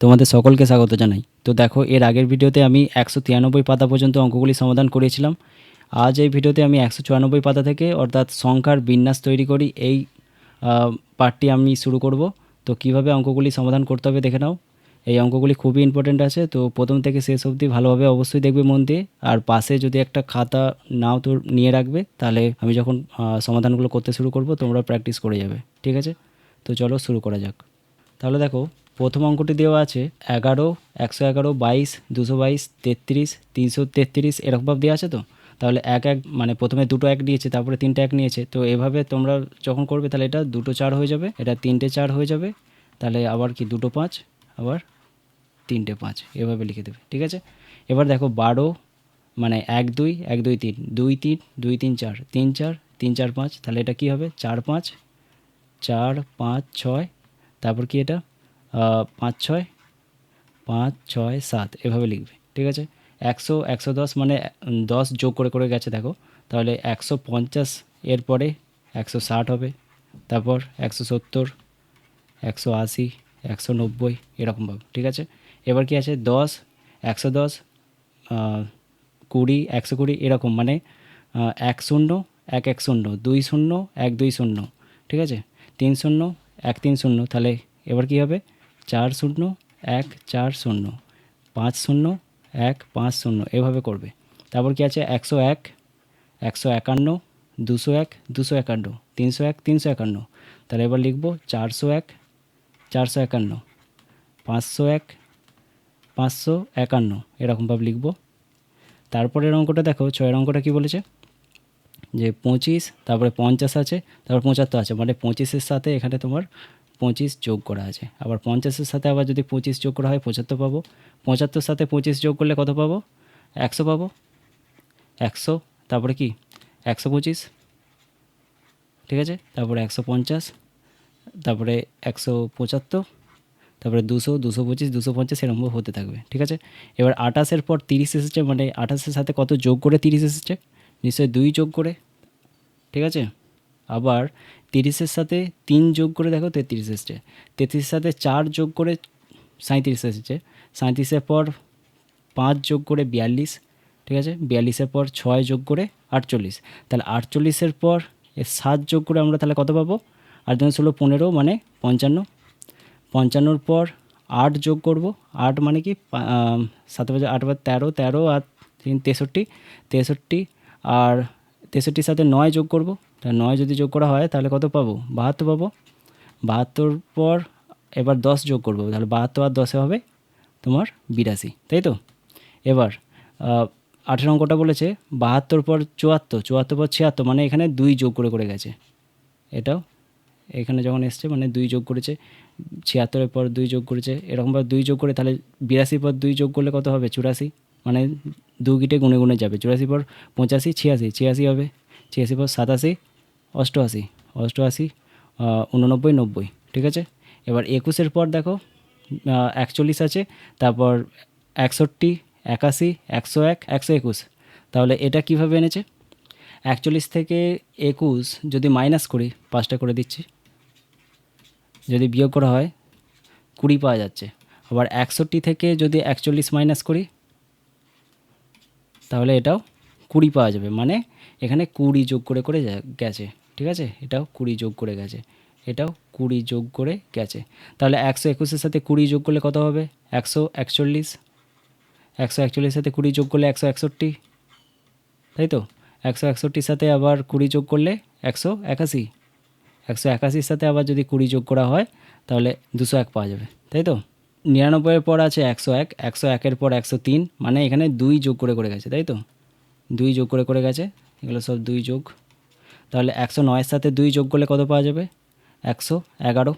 তোমাদের সকলকে স্বাগত জানাই। তো দেখো, এর আগের ভিডিওতে আমি একশো তিরানব্বই পাতা পর্যন্ত অঙ্কগুলি সমাধান করেছিলাম। আজ এই ভিডিওতে আমি একশো চুরানব্বই পাতা থেকে অর্থাৎ সংখ্যার বিন্যাস তৈরি করি। এই পার্টটি আমি শুরু করব। তো কীভাবে অঙ্কগুলি সমাধান করতে হবে দেখে নাও। এই অঙ্কগুলি খুবই ইম্পর্টেন্ট আছে। তো প্রথম থেকে শেষ অবধি ভালোভাবে অবশ্যই দেখবে মন দিয়ে। আর পাশে যদি একটা খাতা নাও তো নিয়ে রাখবে, তাহলে আমি যখন সমাধানগুলো করতে শুরু করব তোমরা প্র্যাকটিস করে যাবে। ঠিক আছে? তো চলো শুরু করা যাক। তাহলে দেখো প্রথম অঙ্কটি দেওয়া আছে এগারো, একশো এগারো, বাইশ, দুশো বাইশ, তেত্রিশ, তিনশো তেত্রিশ এরকমভাবে দেওয়া আছে তো? তাহলে এক এক মানে প্রথমে দুটো এক নিয়েছে, তারপরে তিনটে এক নিয়েছে, তো এভাবে তোমরা যখন করবে তাহলে এটা দুটো চার হয়ে যাবে, এটা তিনটে চার হয়ে যাবে, তাহলে আবার কি দুটো পাঁচ, আবার তিনটে পাঁচ, এভাবে লিখে দেবে, ঠিক আছে? এবার দেখো বারো মানে এক দুই এক দুই তিন দুই তিন দুই তিন চার তিন চার তিন চার পাঁচ, তাহলে এটা কি হবে? চার পাঁচ চার পাঁচ ছয়, তারপর কি এটা? পাঁচ ছয়? পাঁচ ছয় সাত, এভাবে লিখবে, ঠিক আছে? একশো একশো দশ মানে দশ যোগ করে করে গেছে, দেখো। তাহলে একশো পঞ্চাশ এর পরে একশো ষাট হবে, তারপর একশো সত্তর, একশো আশি, একশো নব্বই এরকমভাবে ঠিক আছে? এবার কি আছে? দশ, একশো দশ কুড়ি, একশো কুড়ি, এরকম মানে এক শূন্য, এক এক শূন্য, দুই শূন্য, এক দুই শূন্য, ঠিক আছে? তিন শূন্য, এক তিন শূন্য, তাহলে এবার কি হবে? চার শূন্য, এক চার শূন্য, পাঁচ শূন্য, এক পাঁচ শূন্য, এভাবে করবে। তারপর কি আছে? একশো এক, একশো একান্ন, দুশো এক, দুশো একান্ন, তিনশো এক, তিনশো একান্ন। তাহলে এবার লিখব চারশো এক, চারশো একান্ন, পাঁচশো এক, পাঁচশো একান্ন, এরকমভাবে লিখব। তারপরের অঙ্কটা দেখো, ছয়ের অঙ্কটা কি বলেছে? যে পঁচিশ, তারপরে পঞ্চাশ আছে, তারপর পঁচাত্তর আছে মানে পঁচিশের সাথে এখানে তোমার পঁচিশ যোগ করা আছে। আবার পঞ্চাশের সাথে আবার যদি পঁচিশ যোগ করা হয়, পঁচাত্তর পাবো। পঁচাত্তর সাথে পঁচিশ যোগ করলে কত পাবো? একশো পাবো। একশো, তারপরে কি? একশো পঁচিশ। ঠিক আছে? তারপরে একশো পঞ্চাশ, তারপরে একশো পঁচাত্তর, তারপরে দুশো দুশো পঁচিশ, দুশো পঞ্চাশ এরকম হতে থাকবে। ঠিক আছে? এবার আঠাশের পর তিরিশ এসেছে মানে আঠাশের সাথে কত যোগ করে তিরিশ এসেছে? নিশ্চয়ই দুই যোগ করে। ঠিক আছে? আবার তিরিশের সাথে তিন যোগ করে দেখো তেত্রিশ এসেছে। তেত্রিশের সাথে চার যোগ করে সাঁত্রিশ এসেছে। সাঁত্রিশের পর পাঁচ যোগ করে বিয়াল্লিশ, ঠিক আছে? বিয়াল্লিশের পর ছয় যোগ করে আটচল্লিশ। তাহলে আটচল্লিশের পর সাত যোগ করে আমরা তাহলে কত পাবো? আট দুগুণে ষোলো পনেরো মানে পঞ্চান্ন। পঞ্চান্নর পর আট যোগ করব। আট মানে কি? সাত বাজে আট বার তেরো তেরো আর তিন তেষট্টি। তেষট্টি আর তেষট্টির সাথে নয় যোগ করব। তা নয় যদি যোগ করা হয়, তাহলে কত পাবো? বাহাত্তর পাবো। বাহাত্তর পর এবার দশ যোগ করব, তাহলে বাহাত্তর আর দশে হবে তোমার বিরাশি, তাই তো? এবার আঠেরো অঙ্কটা বলেছে, বাহাত্তর পর চুয়াত্তর চুয়াত্তর পর ছিয়াত্তর মানে এখানে দুই যোগ করে করে গেছে। এটাও এখানে যখন এসছে মানে দুই যোগ করেছে, ছিয়াত্তরের পর দুই যোগ করেছে এরকমভাবে দুই যোগ করে, তাহলে বিরাশির পর দুই যোগ করলে কত হবে? চুরাশি মানে দু গিটে গুনে গুনে যাবে। চুরাশি পর পঁচাশি, ছিয়াশি ছিয়াশি হবে, ছিয়াশি পর সাতাশি অষ্টআশি অষ্টআশি উননব্বই, নব্বই, ঠিক আছে? এবার একুশের পর দেখো একচল্লিশ আছে, তারপর একষট্টি, একাশি, একশো এক, একশো একুশ। তাহলে এটা কীভাবে এনেছে? একচল্লিশ থেকে একুশ যদি মাইনাস করি, পাঁচটা করে দিচ্ছি, যদি বিয়োগ করা হয়, কুড়ি পাওয়া যাচ্ছে। আবার একষট্টি থেকে যদি একচল্লিশ মাইনাস করি, তাহলে এটাও কুড়ি পাওয়া যাবে। মানে এখানে কুড়ি যোগ করে করে গেছে, ঠিক আছে? এটাও কুড়ি যোগ করে গেছে। এটাও কুড়ি যোগ করে গেছে। তাহলে একশো একুশের সাথে কুড়ি যোগ করলে কত হবে? একশো একচল্লিশ। একশো একচল্লিশের সাথে কুড়ি যোগ করলে একশো একষট্টি। তাই তো? একশো একষট্টির সাথে আবার কুড়ি যোগ করলে একশো একাশি। একশো একাশির সাথে আবার যদি কুড়ি যোগ করা হয়, তাহলে দুশো এক পাওয়া যাবে। তাই তো? নিরানব্বইয়ের পর আছে একশো এক, একশো একের পর একশো তিন মানে এখানে দুই যোগ করে করে গেছে, তাই তো? দুই যোগ করে করে গেছে এগুলো সব দুই যোগ। তাহলে একশো নয়ের সাথে দুই যোগ করলে কত পাওয়া যাবে? একশো এগারো।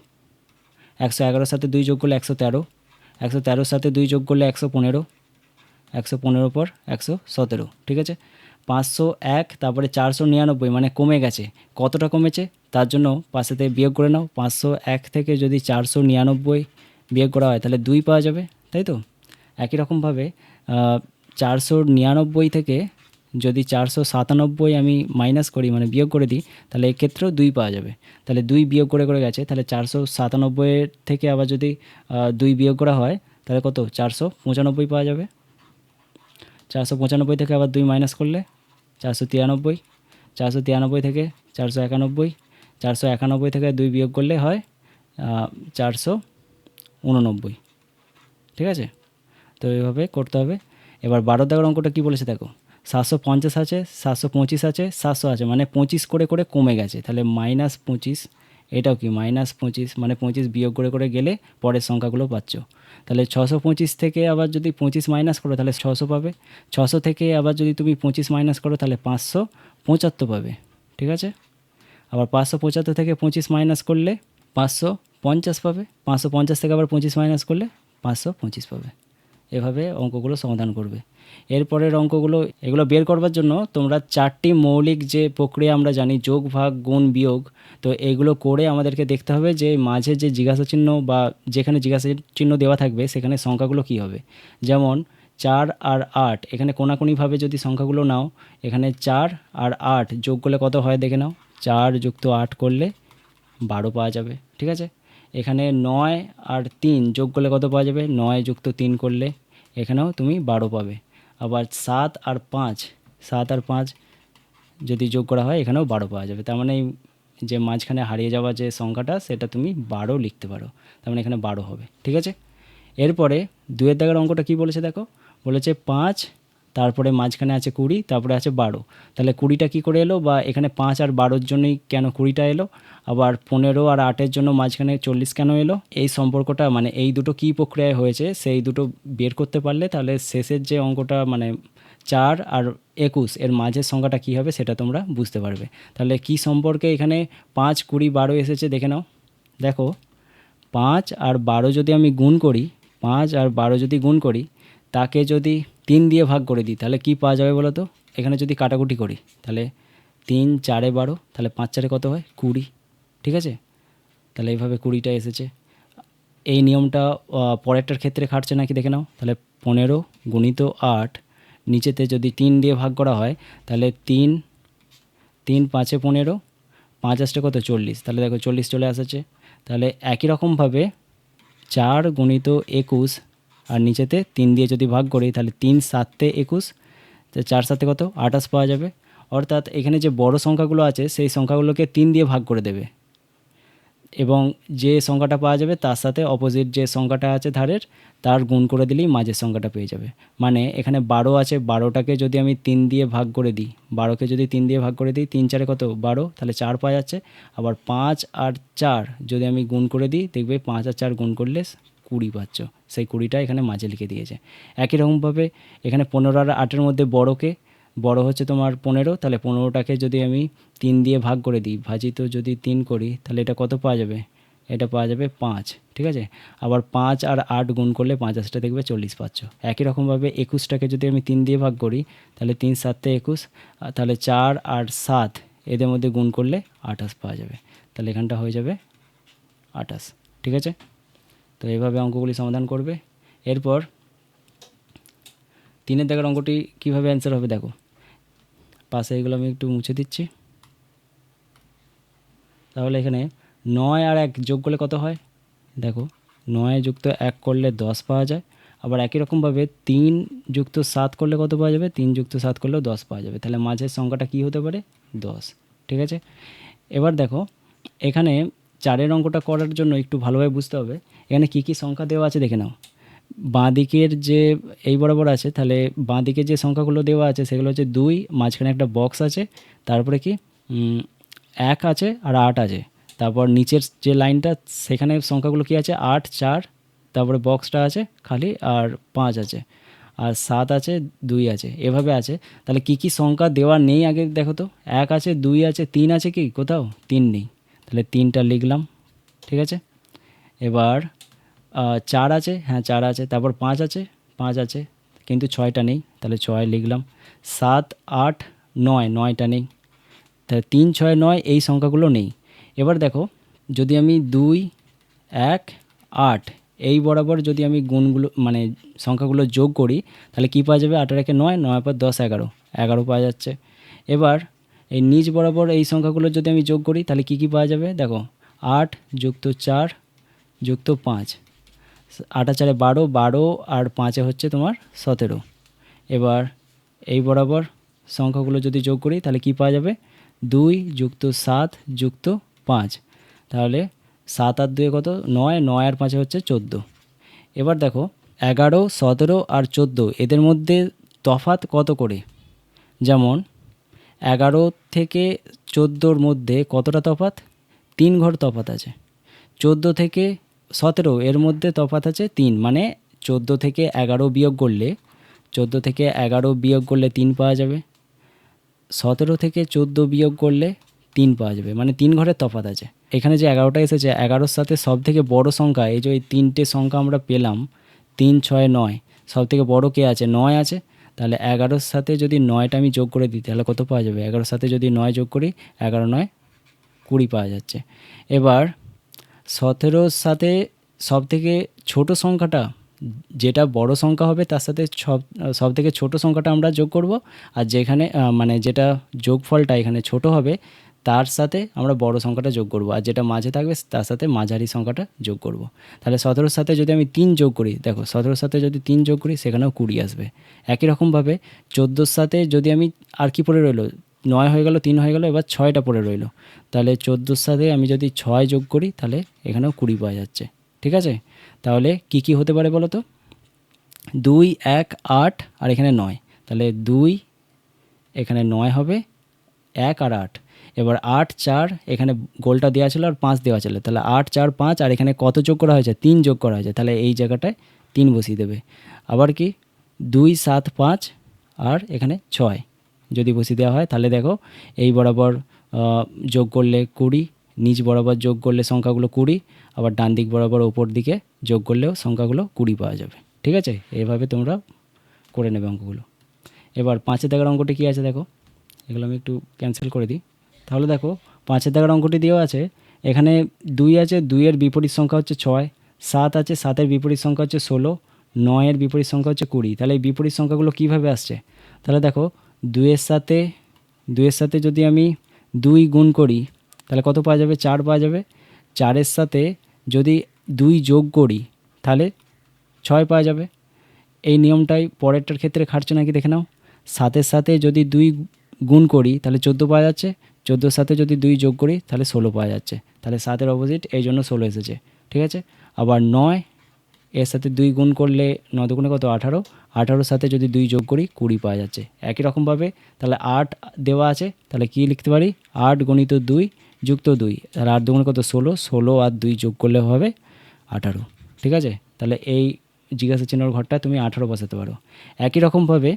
একশো এগারোর সাথে দুই যোগ করলে একশো তেরো। একশো তেরোর সাথে দুই যোগ করলে একশো পনেরো। একশো পনেরো পর একশো সতেরো, ঠিক আছে? পাঁচশো এক, তারপরে চারশো নিরানব্বই মানে কমে গেছে। কতটা কমেছে? তার জন্য পাশেতে বিয়োগ করে নাও। পাঁচশো এক থেকে যদি চারশো নিরানব্বই বিয়োগ করা হয়, তাহলে দুই পাওয়া যাবে, তাই তো? একই রকমভাবে চারশো নিরানব্বই থেকে যদি চারশো সাতানব্বই আমি মাইনাস করি মানে বিয়োগ করে দিই, তাহলে এক্ষেত্রেও দুই পাওয়া যাবে। তাহলে দুই বিয়োগ করে করে গেছে, তাহলে চারশো সাতানব্বইয়ের থেকে আবার যদি দুই বিয়োগ করা হয়, তাহলে কত? চারশো পঁচানব্বই পাওয়া যাবে। চারশো পঁচানব্বই থেকে আবার দুই মাইনাস করলে, চারশো তিরানব্বই। চারশো তিরানব্বই থেকে চারশো একানব্বই। চারশো একানব্বই থেকে দুই বিয়োগ করলে হয় চারশো উননব্বই। ঠিক আছে? তো এইভাবে করতে হবে। এবার বারো দাগের অঙ্কটা কী বলেছে দেখো? সাতশো পঞ্চাশ আছে, সাতশো পঁচিশ আছে, সাতশো আছে মানে পঁচিশ করে করে কমে গেছে। তাহলে মাইনাস পঁচিশ, এটাও কি? মাইনাস পঁচিশ মানে পঁচিশ বিয়োগ করে করে গেলে পরের সংখ্যাগুলো পাচ্ছ। তাহলে ছশো পঁচিশ থেকে আবার যদি পঁচিশ মাইনাস করো, তাহলে ছশো পাবে। ছশো থেকে আবার যদি তুমি পঁচিশ মাইনাস করো, তাহলে পাঁচশো পঁচাত্তর পাবে। ঠিক আছে? আবার পাঁচশো পঁচাত্তর থেকে পঁচিশ মাইনাস করলে পাঁচশো পঞ্চাশ পাবে। পাঁচশো পঞ্চাশ থেকে আবার পঁচিশ মাইনাস করলে পাঁচশো পঁচিশ পাবে। এভাবে অঙ্কগুলো সমাধান করবে। এরপরের অঙ্কগুলো, এগুলো বের করবার জন্য তোমরা চারটি মৌলিক যে প্রক্রিয়া আমরা জানি, যোগ, ভাগ, গুণ, বিয়োগ, তো এগুলো করে আমাদেরকে দেখতে হবে যে মাঝে যে জিজ্ঞাসা চিহ্ন বা যেখানে জিজ্ঞাসা চিহ্ন দেওয়া থাকবে, সেখানে সংখ্যাগুলো কী হবে। যেমন চার আর আট, এখানে কোনাকুনিভাবে যদি সংখ্যাগুলো নাও, এখানে চার আর আট যোগ করলে কত হয় দেখে নাও, চার যুক্ত আট করলে বারো পাওয়া যাবে, ঠিক আছে? এখানে নয় আর তিন যোগ করলে কত পাওয়া যাবে? নয় যুক্ত তিন করলে এখানেও তুমি বারো পাবে। আবার সাত আর পাঁচ, সাত আর পাঁচ যদি যোগ করা হয়, এখানেও বারো পাওয়া যাবে। তার মানে যে মাঝখানে হারিয়ে যাওয়া যে সংখ্যাটা, সেটা তুমি বারো লিখতে পারো। তার মানে এখানে বারো হবে। ঠিক আছে? এরপরে দুয়ের দাগের অঙ্কটা কি বলেছে দেখো? বলেছে পাঁচ তারপরে মাঝখানে আছে কুড়ি, তারপরে আছে বারো। তাহলে কুড়িটা কি করে এলো? বা এখানে পাঁচ আর বারোর জন্যই কেন কুড়িটা এলো? আবার পনেরো আর আটের জন্য মাঝখানে চল্লিশ কেন এলো? এই সম্পর্কটা মানে এই দুটো কী প্রক্রিয়ায় হয়েছে, সেই দুটো বের করতে পারলে তাহলে শেষের যে অঙ্কটা মানে চার আর একুশ, এর মাঝের সংখ্যাটা কী হবে সেটা তোমরা বুঝতে পারবে। তাহলে কি সম্পর্কে এখানে পাঁচ, কুড়ি, বারো এসেছে দেখে নাও। দেখো, পাঁচ আর বারো যদি আমি গুণ করি, পাঁচ আর বারো যদি গুণ করি তাকে যদি তিন দিয়ে ভাগ করে দিই, তাহলে কি পাওয়া যাবে বলো তো এখানে যদি কাটাকুটি করি, তাহলে তিন চারে বারো, তাহলে পাঁচ চারে কত হয়? কুড়ি, ঠিক আছে? তাহলে এইভাবে কুড়িটা এসেছে। এই নিয়মটা পরেরটার ক্ষেত্রে খাটছে নাকি দেখে নাও। তাহলে পনেরো গুণিত আট, নিচেতে যদি তিন দিয়ে ভাগ করা হয়, তাহলে তিন তিন পাঁচে পনেরো, পাঁচ আসতে কত? চল্লিশ। তাহলে দেখো চল্লিশ চলে আসছে তাহলে একই রকমভাবে চার গুণিত একুশ আর নিচেতে তিন দিয়ে যদি ভাগ করি, তাহলে তিন সাততে একুশ, তো চার সাথে কত? আঠাশ পাওয়া যাবে। অর্থাৎ এখানে যে বড় সংখ্যাগুলো আছে, সেই সংখ্যাগুলোকে তিন দিয়ে ভাগ করে দেবে। এবং যে সংখ্যাটা পাওয়া যাবে, তার সাথে অপোজিট যে সংখ্যাটা আছে ধারের, তার গুণ করে দিলেই মাঝের সংখ্যাটা পেয়ে যাবে। মানে এখানে বারো আছে, বারোটাকে যদি আমি তিন দিয়ে ভাগ করে দিই, বারোকে যদি তিন দিয়ে ভাগ করে দিই, তিন চারে কত? বারো, তাহলে চার পাওয়া যাচ্ছে। আবার পাঁচ আর চার যদি আমি গুণ করে দিই, দেখবে পাঁচ আর চার গুণ করলে কুড়ি পাচ্ছ। সেই কুড়িটা এখানে মাঝে লিখে দিয়েছে। একই রকমভাবে এখানে পনেরো আর আটের মধ্যে বড়কে, বড় হচ্ছে তোমার পনেরো, তাহলে পনেরোটাকে যদি আমি তিন দিয়ে ভাগ করে দিই, ভাজিত যদি তিন করি, তাহলে এটা কত পাওয়া যাবে? এটা পাওয়া যাবে পাঁচ, ঠিক আছে? আবার পাঁচ আর আট গুণ করলে আসটা দেখবে চল্লিশ পাচ্ছ। একই রকমভাবে একুশটাকে যদি আমি তিন দিয়ে ভাগ করি, তাহলে তিন সাতে একুশ তাহলে চার আর সাত, এদের মধ্যে গুণ করলে আঠাশ পাওয়া যাবে। তাহলে এখানটা হয়ে যাবে আঠাশ, ঠিক আছে? তো এইভাবে অঙ্কগুলি সমাধান করবে। এরপর তিনের দেখার অঙ্কটি কীভাবে অ্যান্সার হবে দেখো। পাশে এগুলো আমি একটু মুছে দিচ্ছি। তাহলে এখানে নয় আর এক যোগ করলে কত হয়? দেখো, নয় যুক্ত এক করলে দশ পাওয়া যায়। আবার একই রকমভাবে তিন যুক্ত সাত করলে কত পাওয়া যাবে? তিন যুক্ত সাত করলেও দশ পাওয়া যাবে। তাহলে মাঝের সংখ্যাটা কী হতে পারে? দশ। ঠিক আছে? এবার দেখো, এখানে চারের অঙ্কটা করার জন্য একটু ভালোভাবে বুঝতে হবে। এখানে কী কী সংখ্যা দেওয়া আছে দেখে নাও। বাঁ দিকের যে এই বরাবর আছে, তাহলে বাঁ দিকে যে সংখ্যাগুলো দেওয়া আছে, সেগুলো হচ্ছে দুই, মাঝখানে একটা বক্স আছে, তারপরে কি? এক আছে আর আট আছে। তারপর নিচের যে লাইনটা, সেখানে সংখ্যাগুলো কি আছে? আট, চার, তারপরে বক্সটা আছে খালি আর পাঁচ আছে। আর সাত আছে, দুই আছে। এভাবে আছে। তাহলে কি কি সংখ্যা দেওয়া নেই আগে দেখো তো? এক আছে, দুই আছে, তিন আছে কি? কোথাও? তিন নেই। তাহলে তিনটা লিখলাম, ঠিক আছে? এবার চার আছে হ্যাঁ চার আছে, তারপর পাঁচ আছে পাঁচ আছে, কিন্তু ছয়টা নেই, তাহলে ছয় লিখলাম। সাত, আট, নয়, নয়টা নেই, তাহলে তিন, ছয়, নয়, এই সংখ্যাগুলো নেই। এবার দেখো, যদি আমি দুই, এক, আট, এই বরাবর যদি আমি গুণগুলো মানে সংখ্যাগুলো যোগ করি, তাহলে কী পাওয়া যাবে? আটের একে নয় নয় পর দশ, এগারো এগারো পাওয়া যাচ্ছে। এবার এই নিচ বরাবর এই সংখ্যাগুলো যদি আমি যোগ করি, তাহলে কী কী পাওয়া যাবে? দেখো, আট যুক্ত চার যুক্ত পাঁচ। আটা চারে বারো বারো আর পাঁচে হচ্ছে তোমার সতেরো। এবার এই বরাবর সংখ্যাগুলো যদি যোগ করি, তাহলে কি পাওয়া যাবে? দুই যুক্ত সাত যুক্ত পাঁচ। তাহলে সাত আর দুয়ে কত? নয় নয় আর পাঁচে হচ্ছে চোদ্দ। এবার দেখো, এগারো, সতেরো আর চোদ্দ, এদের মধ্যে তফাত কত করে? যেমন এগারো থেকে চোদ্দোর মধ্যে কতটা তফাত তিন ঘর তফাত আছে। চোদ্দ থেকে সতেরো এর মধ্যে তফাত আছে তিন। মানে চোদ্দ থেকে এগারো বিয়োগ করলে, চোদ্দ থেকে এগারো বিয়োগ করলে তিন পাওয়া যাবে। সতেরো থেকে চোদ্দ বিয়োগ করলে তিন পাওয়া যাবে। মানে তিন ঘরের তফাত আছে। এখানে যে এগারোটা এসেছে, এগারোর সাথে সব থেকে বড় সংখ্যা, এই যে ওই তিনটে সংখ্যা আমরা পেলাম, তিন, ছয়, নয় সব থেকে বড় কে আছে? নয় আছে। তাহলে এগারোর সাথে যদি নয়টা আমি যোগ করে দিই, তাহলে কত পাওয়া যাবে? এগারোর সাথে যদি নয় যোগ করি, এগারো নয় কুড়ি পাওয়া যাচ্ছে। এবার সতেরোর সাথে সব থেকে ছোটো সংখ্যাটা, যেটা বড় সংখ্যা হবে, তার সাথে সব সব থেকে ছোটো সংখ্যাটা আমরা যোগ করব। আর যেখানে মানে যেটা যোগফলটা এখানে ছোট হবে তার সাথে আমরা বড় সংখ্যাটা যোগ করব। আর যেটা মাঝে থাকবে, তার সাথে মাঝারি সংখ্যাটা যোগ করব। তাহলে সতেরোর সাথে যদি আমি তিন যোগ করি, দেখো সতেরোর সাথে যদি তিন যোগ করি, সেখানেও কুড়ি আসবে। একই রকমভাবে চোদ্দোর সাথে যদি আমি আর কি পড়ে রইল, নয় হয়ে গেল, তিন হয়ে গেল, এবার ছয়টা পড়ে রইল, তাহলে চোদ্দোর সাথে আমি যদি ছয় যোগ করি, তাহলে এখানেও কুড়ি পাওয়া যাচ্ছে। ঠিক আছে? তাহলে কি কি হতে পারে বলো তো? দুই, এক, আট আর এখানে নয়। তাহলে দুই, এখানে নয় হবে, এক আর আট। এবার আট, চার, এখানে গোলটা দেওয়া ছিল আর পাঁচ দেওয়া ছিল। তাহলে আট, চার, পাঁচ আর এখানে কত যোগ করা হয়েছে? তিন যোগ করা হয়েছে। তাহলে এই জায়গাটায় তিন বসিয়ে দেবে। আবার কি? দুই, সাত, পাঁচ আর এখানে ছয় যদি বসিয়ে দেওয়া হয়, তাহলে দেখো এই বরাবর যোগ করলে কুড়ি, নিচ বরাবর যোগ করলে সংখ্যাগুলো কুড়ি, আবার ডান দিক বরাবর ওপর দিকে যোগ করলেও সংখ্যাগুলো কুড়ি পাওয়া যাবে। ঠিক আছে? এভাবে তোমরা করে নেবে অঙ্কগুলো। এবার পাঁচের দাগের অঙ্কটি কী আছে দেখো? এগুলো আমি একটু ক্যান্সেল করে দিই। তাহলে দেখো, পাঁচের দাগের অঙ্কটি দিয়েও আছে, এখানে দুই আছে, দুইয়ের বিপরীত সংখ্যা হচ্ছে ছয়, সাত আছে, সাতের বিপরীত সংখ্যা হচ্ছে ষোলো, নয়ের বিপরীত সংখ্যা হচ্ছে কুড়ি। তাহলে এই বিপরীত সংখ্যাগুলো কীভাবে আসছে? তাহলে দেখো, দুইয়ের সাথে দুইয়ের সাথে যদি আমি দুই গুণ করি, তাহলে কত পাওয়া যাবে? চার পাওয়া যাবে। চারের সাথে যদি দুই যোগ করি, তাহলে ছয় পাওয়া যাবে। এই নিয়মটাই পরেরটার ক্ষেত্রে খাটছে নাকি দেখে নাও। সাতের সাথে যদি দুই গুণ করি, তাহলে চোদ্দ পাওয়া যাচ্ছে। চোদ্দোর সাথে যদি দুই যোগ করি, তাহলে ষোলো পাওয়া যাচ্ছে। তাহলে সাতের অপোজিট এই জন্য ষোলো এসেছে। ঠিক আছে? আবার নয়, এর সাথে দুই গুণ করলে নয় দুগুণে কত? আঠারো। আঠারোর সাথে যদি দুই যোগ করি, কুড়ি পাওয়া যাচ্ছে। একই রকমভাবে, তাহলে আট দেওয়া আছে, তাহলে কি লিখতে পারি? আট গণিত দুই যুক্ত দুই। তাহলে আট দুগুণে কত? ষোলো। ষোলো আর দুই যোগ করলে হবে আঠারো। ঠিক আছে? তাহলে এই জিজ্ঞাসা চিহ্নর ঘরটা তুমি আঠারো বসাতে পারো। একই রকমভাবে,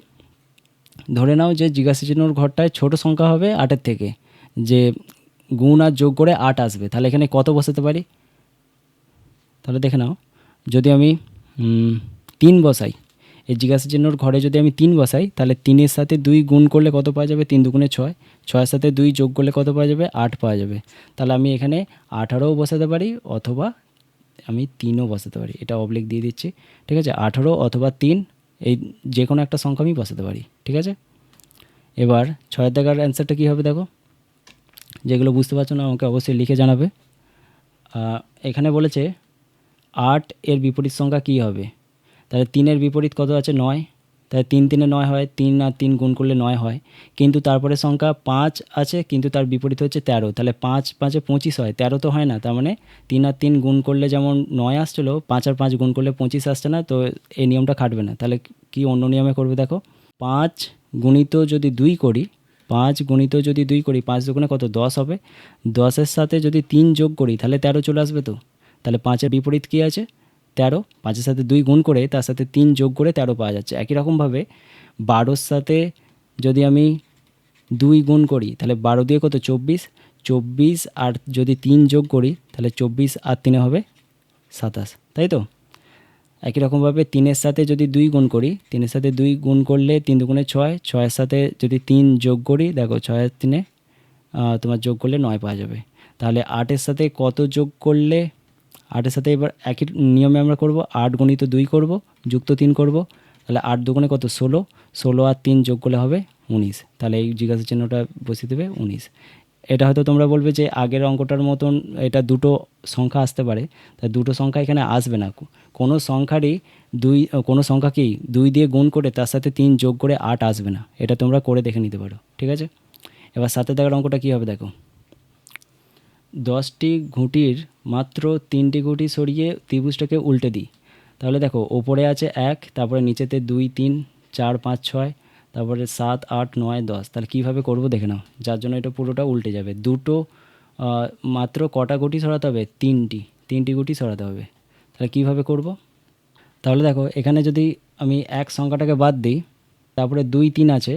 ধরে নাও যে জিজ্ঞাসা চিহ্নর ঘরটায় ছোট সংখ্যা হবে আটের থেকে। যে গুণ আর যোগ করে আট আসবে, তাহলে এখানে কত বসাতে পারি? তাহলে দেখে নাও, যদি আমি তিন বসাই, এই জিজ্ঞাসা চিহ্নর ঘরে যদি আমি তিন বসাই, তাহলে তিনের সাথে দুই গুণ করলে কত পাওয়া যাবে? তিন দুগুণে ছয়, ছয়ের সাথে দুই যোগ করলে কত পাওয়া যাবে? আট পাওয়া যাবে। তাহলে আমি এখানে আঠারোও বসাতে পারি অথবা আমি তিনও বসাতে পারি, এটা অবলিক দিয়ে দিচ্ছি, ঠিক আছে? আঠারো অথবা তিন, এই যে কোনো একটা সংখ্যা আমি বসাতে পারি, ঠিক আছে? এবার ছয়ের দাগার অ্যান্সারটা কী হবে দেখো? যেগুলো বুঝতে পারছ না, আমাকে অবশ্যই লিখে জানাবে। এখানে বলেছে, আট এর বিপরীত সংখ্যা কী হবে? তাহলে তিনের বিপরীত কত আছে? নয়। তাহলে তিন তিনে নয় হয়, তিন আর তিন গুণ করলে নয় হয়। কিন্তু তারপরে সংখ্যা পাঁচ আছে, কিন্তু তার বিপরীত হচ্ছে তেরো। তাহলে পাঁচ, পাঁচে পঁচিশ হয়। তেরো তো হয় না, তার মানে তিন আর তিন গুণ করলে যেমন নয় আসছিল, পাঁচ আর পাঁচ গুণ করলে পঁচিশ আসছে না, তো এই নিয়মটা খাটবে না। তাহলে কি অন্য নিয়মে করবে দেখো? পাঁচ গুণিত যদি দুই করি পাঁচ গুণিত যদি দুই করি, পাঁচ দুগুণে কত? দশ হবে। দশের সাথে যদি তিন যোগ করি, তাহলে তেরো চলে আসবে তো? তাহলে পাঁচের বিপরীত কী আছে? তেরো। পাঁচের সাথে দুই গুণ করে, তার সাথে তিন যোগ করে তেরো পাওয়া যাচ্ছে। একই রকমভাবে বারোর সাথে যদি আমি দুই গুণ করি, তাহলে বারো দিয়ে কত? চব্বিশ। চব্বিশ আর যদি তিন যোগ করি, তাহলে চব্বিশ আর তিনে হবে সাতাশ। তাই তো? একই রকমভাবে তিনের সাথে যদি দুই গুণ করি, তিনের সাথে দুই গুণ করলে তিন দুগুণে ছয়, ছয়ের সাথে যদি তিন যোগ করি, দেখো ছয়ের তিনে তোমার যোগ করলে নয় পাওয়া যাবে। তাহলে আটের সাথে কত যোগ করলে, আটের সাথে এবার একই নিয়মে আমরা করব, আট গণিত দুই করব, যুক্ত তিন করব, তাহলে আট দুগুণে কত? ষোলো। ষোলো আর তিন যোগ করলে হবে উনিশ। তাহলে এই জিজ্ঞাসা চিহ্নটা বসিয়ে দেবে উনিশ। এটা হয়তো তোমরা বলবে যে আগের অঙ্কটার মতন এটা দুটো সংখ্যা আসতে পারে। তা দুটো সংখ্যা এখানে আসবে না। কোনো সংখ্যারই দুই, কোনো সংখ্যাকেই দুই দিয়ে গুণ করে তার সাথে তিন যোগ করে আট আসবে না। এটা তোমরা করে দেখে নিতে পারো। ঠিক আছে? এবার সাথে দেখার অঙ্কটা কী হবে দেখো। দশটি ঘুঁটির মাত্র তিনটি ঘুঁটি সরিয়ে ত্রিভুজটাকে উল্টে দিই। তাহলে দেখো, ওপরে আছে এক, তারপরে নিচেতে দুই, তিন, চার, পাঁচ, ছয় তারপরে সাত, আট, নয়, দশ। তাহলে কীভাবে করব দেখে নাও। যার জন্য এটা পুরোটা উল্টে যাবে। দুটো মাত্র কটা গুটি সরাতে হবে? তিনটি। তিনটি গুটি সরাতে হবে। তাহলে কীভাবে করব? তাহলে দেখো, এখানে যদি আমি এক সংখ্যাটাকে বাদ দিই, তারপরে দুই, তিন আছে,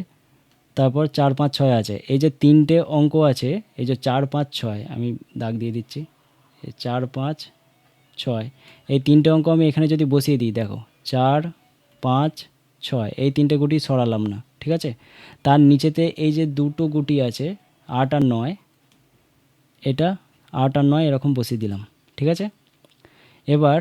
তারপর চার, পাঁচ, ছয় আছে। এই যে তিনটে অঙ্ক আছে, এই যে চার, পাঁচ, ছয়, আমি দাগ দিয়ে দিচ্ছি। চার, পাঁচ, ছয়। এই তিনটে অঙ্ক আমি এখানে যদি বসিয়ে দিই, দেখো, চার, পাঁচ ছয়, এই তিনটে গুটি সরালাম না, ঠিক আছে? তার নিচেতে এই যে দুটো গুটি আছে, আট আর নয়, এটা আট আর নয় এরকম বসিয়ে দিলাম, ঠিক আছে? এবার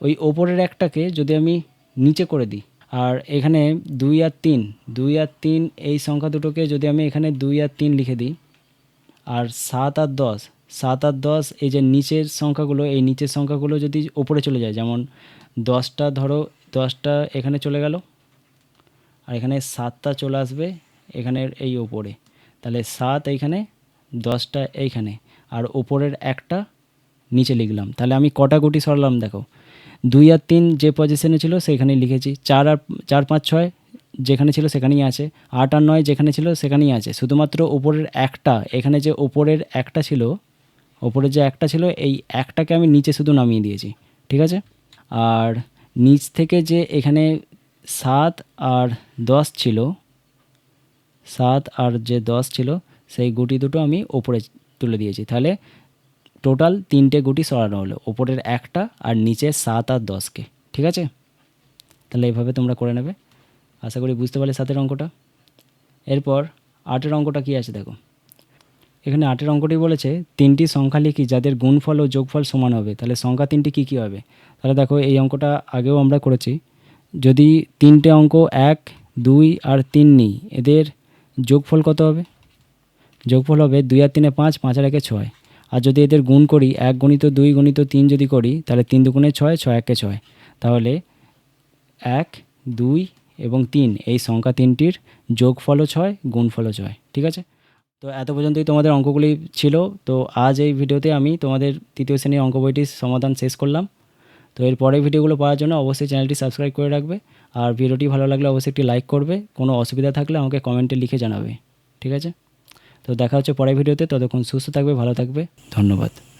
ওই ওপরের একটাকে যদি আমি নিচে করে দিই, আর এখানে দুই আর তিন, দুই আর তিন এই সংখ্যা দুটোকে যদি আমি এখানে দুই আর তিন লিখে দিই, আর সাত আর দশ, সাত আর দশ এই যে নিচের সংখ্যাগুলো, এই নিচের সংখ্যাগুলো যদি ওপরে চলে যায়, যেমন দশটা ধরো, দশটা এখানে চলে গেল আর এখানে সাতটা চলে আসবে এখানের এই ওপরে। তাহলে সাত এইখানে, দশটা এইখানে, আর ওপরের একটা নিচে লিখলাম। তাহলে আমি কটা গুটি সরালাম দেখো। দুই আর তিন যে পজিশনে ছিল সেখানেই লিখেছি। চার আর, চার, পাঁচ, ছয় যেখানে ছিল সেখানেই আছে। আট আর নয় যেখানে ছিল সেখানেই আছে। শুধুমাত্র ওপরের একটা, এখানে যে ওপরের একটা ছিল, ওপরে যে একটা ছিল, এই একটাকে আমি নিচে শুধু নামিয়ে দিয়েছি। ঠিক আছে? আর নিচ থেকে যে এখানে সাত আর দশ ছিল। সাত আর যে দশ ছিল, সেই গুটি দুটো আমি ওপরে তুলে দিয়েছি। তাহলে টোটাল তিনটে গুটি সরানো হলো, ওপরের একটা আর নিচে সাত আর দশকে ঠিক আছে? তাহলে এইভাবে তোমরা করে নেবে। আশা করি বুঝতে পারলে সাতের অঙ্কটা। এরপর আটের অঙ্কটা কী আছে দেখো। এখানে আটের অঙ্কটি বলেছে, তিনটি সংখ্যা লিখি যাদের গুণফল ও যোগফল সমান হবে, তাহলে সংখ্যা তিনটি কী কী হবে? তাহলে দেখো এই অঙ্কটা আগেও আমরা করেছি। যদি তিনটে অঙ্ক এক, দুই আর তিন নিই, এদের যোগফল কত হবে? যোগফল হবে দুই আর তিনে পাঁচ পাঁচ আর একে ছয়। আর যদি এদের গুণ করি, এক গণিত দুই গণিত তিন যদি করি, তাহলে তিন দুগুণে ছয় ছয় একে ছয়। তাহলে এক, দুই এবং তিন, এই সংখ্যা তিনটির যোগফলও ছয়, গুণফলও ছয়, ঠিক আছে? তো এত পর্যন্তই তোমাদের অঙ্কগুলি ছিল। তো আজ এই ভিডিওতে আমি তোমাদের তৃতীয় শ্রেণির অঙ্ক বইটির সমাধান শেষ করলাম। তো এর পরের ভিডিওগুলো পাওয়ার জন্য অবশ্যই চ্যানেলটি সাবস্ক্রাইব করে রাখবে। আর ভিডিওটি ভালো লাগলে অবশ্যই একটি লাইক করবে। কোনো অসুবিধা থাকলে আমাকে কমেন্টে লিখে জানাবে। ঠিক আছে? তো দেখা হচ্ছে পরের ভিডিওতে। ততক্ষণ সুস্থ থাকবে, ভালো থাকবে। ধন্যবাদ।